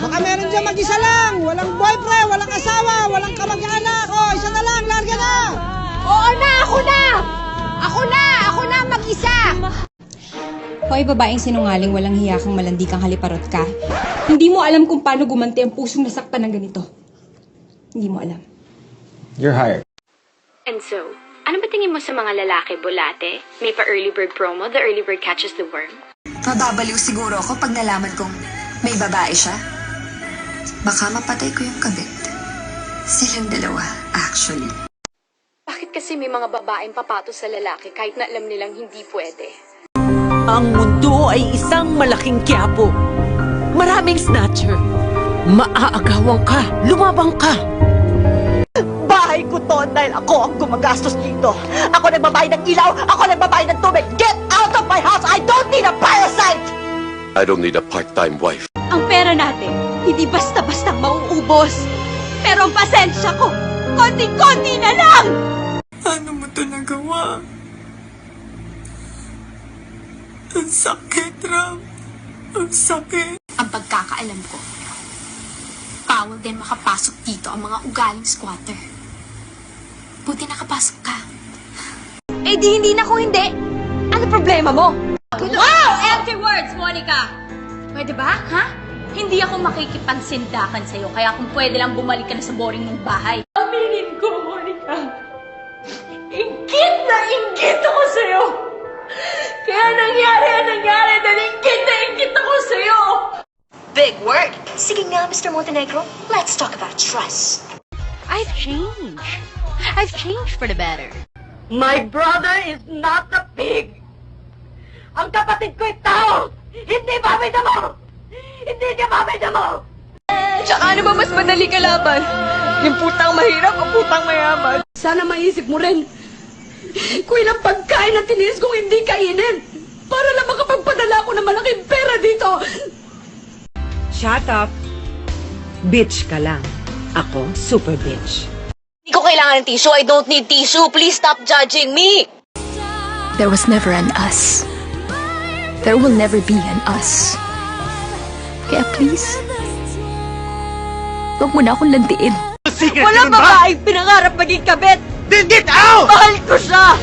Baka meron dyan mag-isa lang. Walang boyfriend, walang asawa, walang kamag-anak. O, isa na lang, larga na. Oo na, ako na! Ako na! Ako na mag-isa! Hoy, babaeng sinungaling, walang hiya kang malandi kang haliparot ka. Hindi mo alam kung paano gumanti ang pusong nasaktan ng ganito. Hindi mo alam. You're hired. And so, ano ba tingin mo sa mga lalaki, bulate? May pa early bird promo, the early bird catches the worm? Mababaliw siguro ako pag nalaman kong may babae siya. Baka mapatay ko yung kabit. Silang dalawa, actually. Bakit kasi may mga babaeng papato sa lalaki kahit na alam nilang hindi pwede? Ang mundo ay isang malaking kiyapo. Maraming snatcher. Maaagawan ka, lumabang ka. Bahay ko to dahil ako ang gumagastos dito. Ako nagbabayad ng ilaw, ako nagbabayad ng tubig. Get out of my house! I don't need a parasite! I don't need a part-time wife. Ang pera natin, hindi basta-basta mauubos. Pero ang pasensya ko, konti-konti na lang! Ano mo to nagawa? Ang sakit, Ram. Ang sakit. Ang pagkakaalam ko, bawal din makapasok dito ang mga ugaling squatter. Buti nakapasok ka. Eh di hindi na ko hindi. Ano problema mo? Wow! Empty words, Monica! Pwede ba, ha? Ako makikipagsindakan sa'yo, kaya kung pwede lang bumalik ka na sa boring mong bahay. Aminin ko, Monica. Ingit na ingit ako sa'yo! Kaya nangyari ang nangyari dahil ingit na ingit ako sa'yo! Big word! Sige nga, Mr. Montenegro. Let's talk about trust. I've changed. I've changed for the better. My brother is not a pig. Ang kapatid ko'y tao! Hindi babay na mo! Hindi niya babay na mo! Tsaka ano ba mas madali kalaban? Yung putang mahirap o putang mayaman? Sana maisip mo rin kung ilang pagkain na tiniis kong hindi kainin para lang makapagpadala ako ng malaking pera dito. Shut up. Bitch ka lang. Ako, super bitch. Hindi ko kailangan ng tissue. I don't need tissue. Please stop judging me. There was never an us. There will never be an us. Kaya please, huwag mo na akong landiin. Walang babaeng pinangarap maging kabit. Then get out! Mahal ko siya!